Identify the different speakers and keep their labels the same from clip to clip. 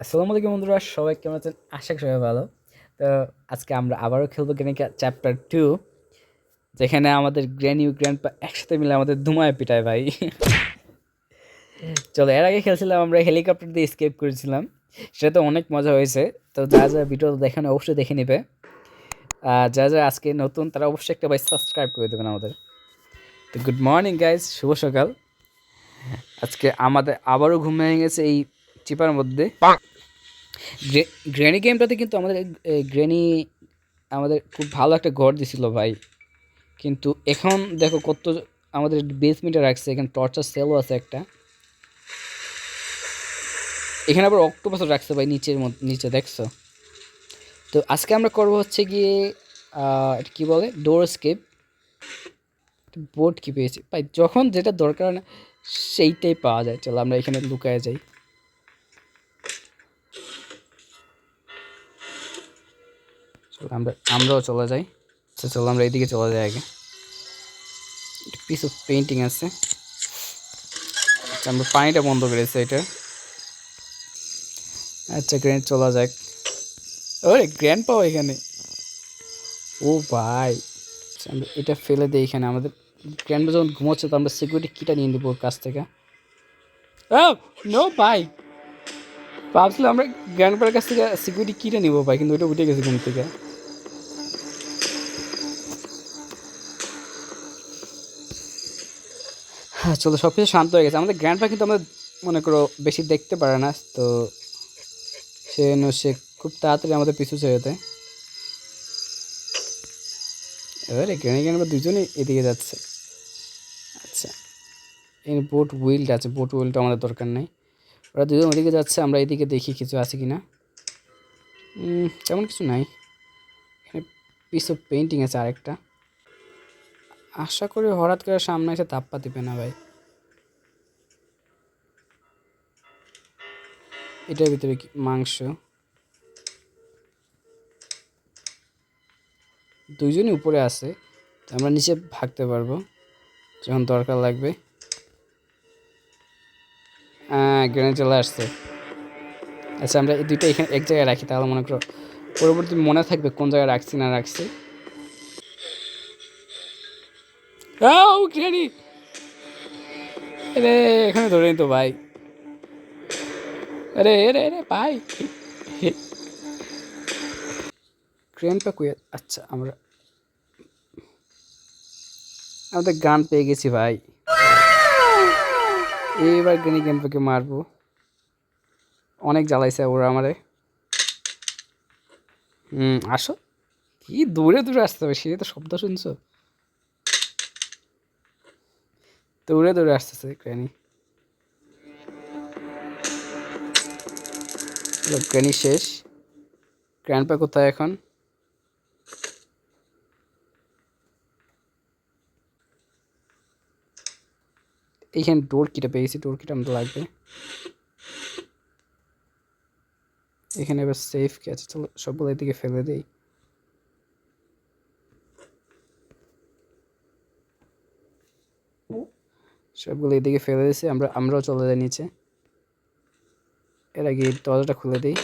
Speaker 1: আসসালামু আলাইকুম বন্ধুরা, সবাই কেমন আছেন? আশা করি সবাই ভালো। তো আজকে আমরা আবারও খেলব গ্রেনিকা চ্যাপ্টার টু যেখানে আমাদের গ্র্যানি গ্র্যান্ড একসাথে মিলে আমাদের ধুমায় পিটায় ভাই। চলো, এর আগে খেলছিলাম, আমরা হেলিকপ্টার দিয়ে স্কেপ করেছিলাম। সেটা তো অনেক মজা হয়েছে। তো যা যারা ভিডিও দেখেন, অবশ্যই দেখে নেবে। আর যা যারা আজকে নতুন, তারা অবশ্যই একটা ভাই সাবস্ক্রাইব করে দেবেন আমাদের। তো গুড মর্নিং গাইজ শুভ সকাল। আজকে আমাদের আবারও ঘুম ভেঙে গেছে এই চিপার মধ্যে। গ্রে- গ্রেনি গেমটাতে কিন্তু আমাদের গ্রেনি আমাদের খুব ভালো একটা ঘর দিছিল ভাই। কিন্তু এখন দেখো কত আমাদের বেসমেন্টে রাখছে এখানে টর্চার সেলও আছে একটা। এখানে আবার অক্টোপাস রাখছে ভাই নিচের মধ্যে নিচে দেখছ? তো আজকে আমরা করব হচ্ছে গিয়ে এটা কি বলে? ডোর স্কেপ বোর্ড কি পেয়েছি? ভাই যখন যেটা দরকার না সেইটাই পাওয়া যায়। চলো আমরা এখানে লুকায় যাই। আমরা আমরাও চলে যাই। আচ্ছা চলো আমরা এইদিকে চলে যাই আগে। পিস অফ পেন্টিং আছে। আচ্ছা আমরা পানিটা বন্ধ করেছি এটা। আচ্ছা গ্র্যান্ড চলা যাক। ওরে গ্র্যান্ড পাও এখানে। ও ভাই। আচ্ছা, আমরা এটা ফেলে দিই এখানে। আমাদের গ্র্যান্ড যখন ঘুমোচ্ছে তো আমরা সিকিউরিটি কিটা নিয়ে নেব ওর কাছ থেকে। নো ভাই ভাবছিলাম আমরা গ্র্যান্ডপার কাছ থেকে সিকিউরিটি কিটা নিবো ভাই কিন্তু ওটা উঠে গেছে ঘুম থেকে। চলো, সব কিছু শান্ত হয়ে গেছে। আমাদের গ্র্যান্ডপা কিন্তু আমাদের, মনে করো, বেশি দেখতে পারে না, তো সে সে খুব তাড়াতাড়ি আমাদের পিছু ছেড়ে দেয়। এবারে গ্র্যানি গ্র্যান্ডপা দুজনেই এদিকে যাচ্ছে। আচ্ছা এই বোট হুইলটা আছে বোট হুইলটা আমাদের দরকার নেই। ওরা দুজন ওদিকে যাচ্ছে, আমরা এদিকে দেখি কিছু আছে কি না তেমন কিছু নাই। এখানে পিস অফ পেন্টিং আছে আরেকটা। আশা করি হঠাৎ করে সামনে এসে তাপ্পা দিবে না ভাই। এটার ভিতরে মাংস। দুইজনই উপরে আছে আমরা নিচে ভাগতে পারব, যখন দরকার লাগবে। হ্যাঁ গ্রেনেড চলে আসছে। আচ্ছা আমরা এই দুইটা এখানে এক জায়গায় রাখি, তাহলে মনে করো পরবর্তী মনে থাকবে কোন জায়গায় রাখছি, না রাখছি। ও গ্রেনি আরে, এখানে ধরে নিত ভাই। আরে আরে আরে ভাই। ক্রেনটা কুয়ে আচ্ছা আমরা আমাদের গান পেয়ে গেছি ভাই। এইবার গ্রেনি গেমটাকে মারবো। অনেক জ্বালাইছে ওরা আমারে। হুম, আসো। কি দূরে দূরে আসতে হবে, সে তো শব্দ শুনছো। দৌড়ে দৌড়ে আসতেছে গ্র্যানি। গ্র্যানি শেষ। গ্র্যান্ডপা কোথায় এখন? এইখানে ডোর কিটা পেয়েছি ডোর কিটা আমাদের লাগবে। এখানে এবার সেফ কি আছে, চলো সবগুলো এদিকে ফেলে দেই। সবগুলো এদিকে ফেলে দিয়েছি, আমরা, আমরাও চলে যাই নিচে। এর আগে দরজাটা খুলে দিই।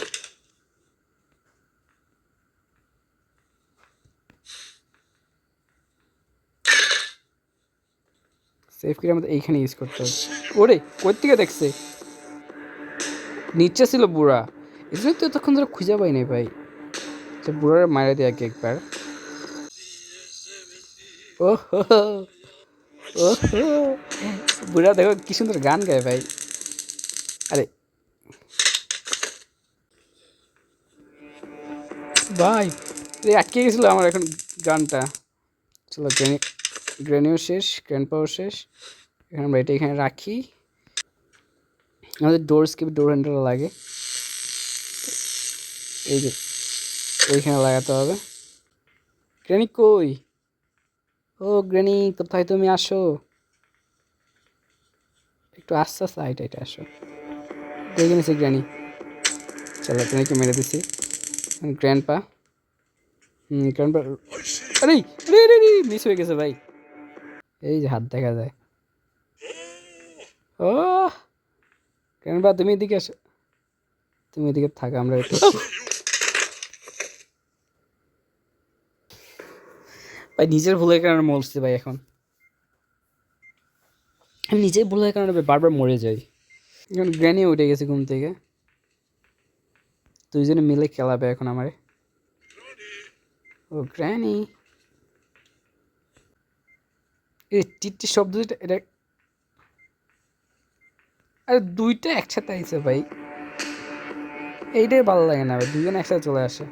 Speaker 1: সেফ কিটা আমাদের এইখানে ইউজ করতে হবে। ওরে কই থেকে দেখছে? নিচে ছিল বুড়া। এই জন্য তো তখন ধরে খুঁজে পাই নাই ভাই। তো বুড়ার মারা দিয়ে আগে একবার। ও হো হো। ও হো। বুড়া দেখো কি সুন্দর গান গায় ভাই। আরে। ভাই আটকে গেছিল আমার এখন গানটা। চলো গ্রেনি, গ্রেনিও শেষ, গ্র্যান্ড পাওয়ার শেষ। এখানে আমরা এটা এখানে রাখি। আমাদের ডোর স্কিপ, ডোর হ্যান্ডেল লাগে। এই যে এইখানে লাগাতে হবে। গ্রেনি কই? ও গ্রেনি কোথায় তুমি আসো। একটু আস্তে আস্তে হাইট, হাইটে আসো। দেখে নিছি গ্র্যানি চলো গ্র্যানিকে মেরে দিছি। গ্র্যান্ড পা হুম গ্র্যান্ড পা আরে আরে আরে মিস হয়ে গেছে ভাই। এই যে হাত দেখা যায়। ও গ্র্যান্ড পা তুমি এদিকে আসো তুমি এদিকে থাকা, আমরা একটু ভাই, নিজের ভুলের কারণে মরছি ভাই এখন। আমি নিজের ভুলের কারণে বারবার মরে যাই। এখন গ্র্যানি উঠে গেছে ঘুম থেকে। দুইজনে মিলে খেলাবে এখন আমারে। ও গ্র্যানি। এই টিটি শব্দ এটা আরে দুইটা একসাথে আইছে ভাই। এইটাই ভালো লাগে না ভাই দুজন একসাথে চলে আসে।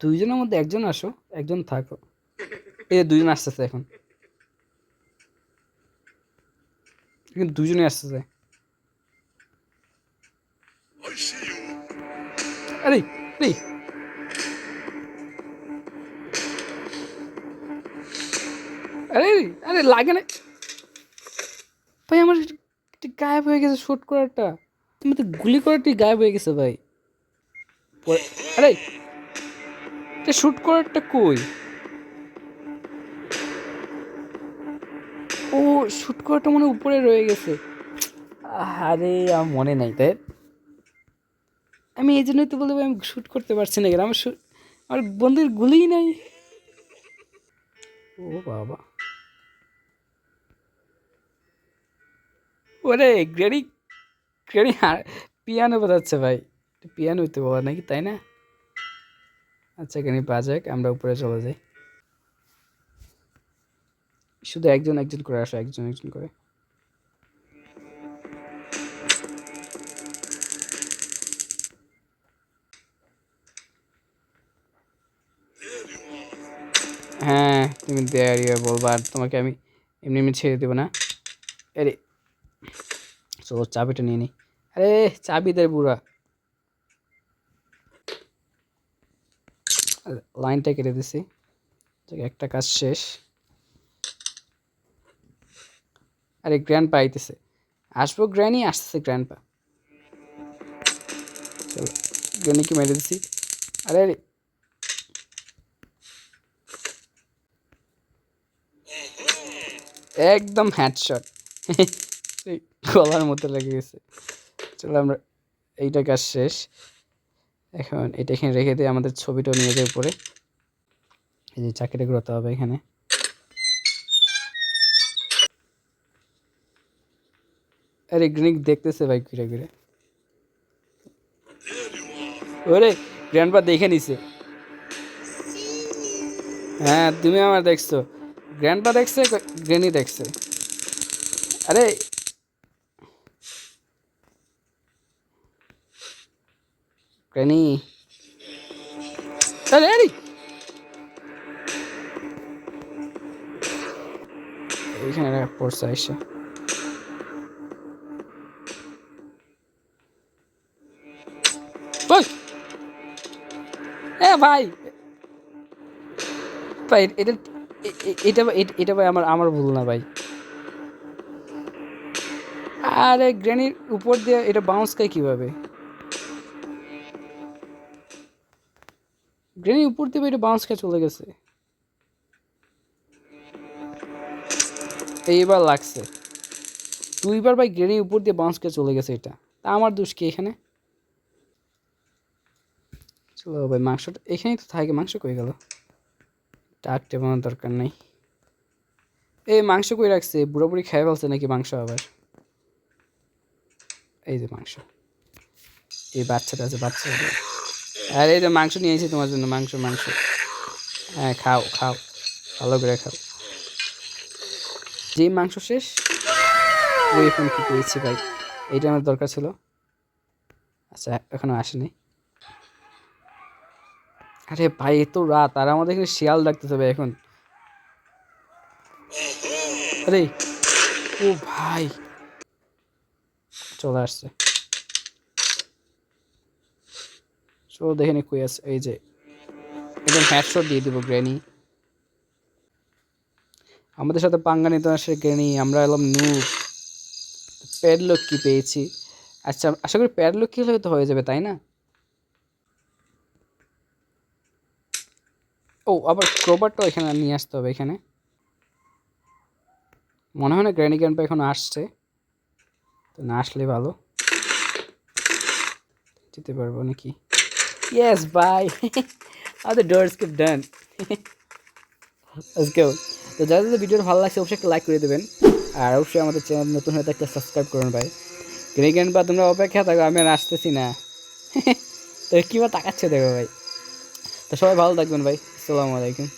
Speaker 1: দুইজনের মধ্যে একজন আসো, একজন থাকো। এই যে দুজন আসতেছে এখন। কিন্তু দুজনে আসতেছে আরে আরে। আরে আরে, লাগে না। ভাই, আমার গায়েব হয়ে গেছে শুট করাটা। তুমি তো গুলি করাটি গায়েব হয়ে গেছে ভাই। আরে শ্যুট করারটা কই? ও শুট করাটা মনে উপরে রয়ে গেছে। আরে আমার মনে নাই তাই। আমি এই জন্যই তো বলব আমি শ্যুট করতে পারছি না কেন? আমার shoot- আমার বন্ধুর গুলিই নাই। ও বাবা। ওরে গ্রেডি গ্রেডি পিয়ানো বাজাচ্ছে ভাই। পিয়ানো হইতে বলা নাকি তাই না? আচ্ছা এখানে বাজাক আমরা উপরে চলে যাই। শুধু একজন একজন করে আসো, একজন একজন করে। হ্যাঁ তুমি দেয়ারিয়া বলবা আর তোমাকে আমি এমনি এমনি ছেড়ে দেবো না। আরে চলো চাবিটা নিয়ে নিই আরে, চাবি দে বুড়া। লাইনটা কেটে দিছি। একটা কাজ শেষ। আরে গ্র্যান্ড পা আইতেছে। আসব গ্র্যানি, আসতেছে গ্র্যান্ড পা। চলো গ্র্যানিকে মেরে দিছি। আরে আরে। একদম হ্যাডশট গলার মতো লেগে গেছে। চলো আমরা, এইটা কাজ শেষ। এখন এটা এখানে রেখে দিয়ে আমাদের ছবিটাও নিয়ে যায় উপরে। এই যে চাকরিটা করতে হবে এখানে। আরে গ্রিনিক দেখতেছে ভাই ঘুরে ঘুরে। ওরে, গ্র্যান্ডপা দেখে নিছে। হ্যাঁ তুমি আমার দেখছ। গ্র্যান্ডপা দেখছে, গ্রেনি দেখছে। আরে, গ্রেনি। আরে আরে। এইখানে পড়ছে এসে ভাই। ভাই, এটা এটা এটা ভাই আমার আমার ভুল না, ভাই। আরে, গ্রেনির উপর দিয়ে এটা বাউন্স খায় কীভাবে? গ্রেনির উপর দিয়ে এটা বাউন্স খেয়ে চলে গেছে। এইবার লাগছে। দুইবার ভাই গ্রেনির উপর দিয়ে বাউন্স খেয়ে চলে গেছে এটা। তা আমার দোষ কি এখানে? চলো ভাই, মাংসটা এখানেই তো থাকে, মাংস কই গেল? টাক টেপানোর দরকার নেই। এই মাংস কই রাখছে? বুড়ো খেয়ে ফেলছে নাকি মাংস আবার? এই যে মাংস। এই বাচ্চাটা আছে, বাচ্চা আর এই যে মাংস নিয়ে এসেছি তোমার জন্য, মাংস মাংস। হ্যাঁ খাও খাও। ভালো করে খাও। যেই মাংস শেষ, ওই এখন কি পেয়েছি ভাই? এইটা আমার দরকার ছিল। আচ্ছা এখনও আসেনি। আরে ভাই, এত রাত, আর আমাদের এখানে শিয়াল ডাকতে হবে এখন। আরে, ও ভাই। চলে আসছে। চলো দেখে নি কই আছে, এই যে। একদম হ্যাডশট দিয়ে দিব গ্রেনি আমাদের সাথে পাঙ্গা নিতে আসে গ্রেনি আমরা এলাম নু প্যাডলক কি পেয়েছি? আচ্ছা আশা করি প্যাডলক কি হলে তো হয়ে যাবে, তাই না? ও, আবার ক্রোবারটাও এখানে নিয়ে আসতে হবে, এখানে। মনে হয় না গ্র্যানি গ্র্যান্ডপা এখন আসছে। তো না আসলে ভালো। যেতে পারব নাকি? ইয়েস বাই আমাদের ডোর স্কিপ ডান গো তো যারা যাদের ভিডিওটা ভালো লাগছে, অবশ্যই একটা লাইক করে দেবেন। আর অবশ্যই আমাদের চ্যানেল নতুন হয়ে থাকলে সাবস্ক্রাইব করুন ভাই। গ্রেগেন বা তোমরা অপেক্ষা থাকো, আমি আর আসতেছি না। তো কীভাবে তাকাচ্ছে দেখো ভাই। তো সবাই ভালো থাকবেন ভাই। আসসালামু আলাইকুম।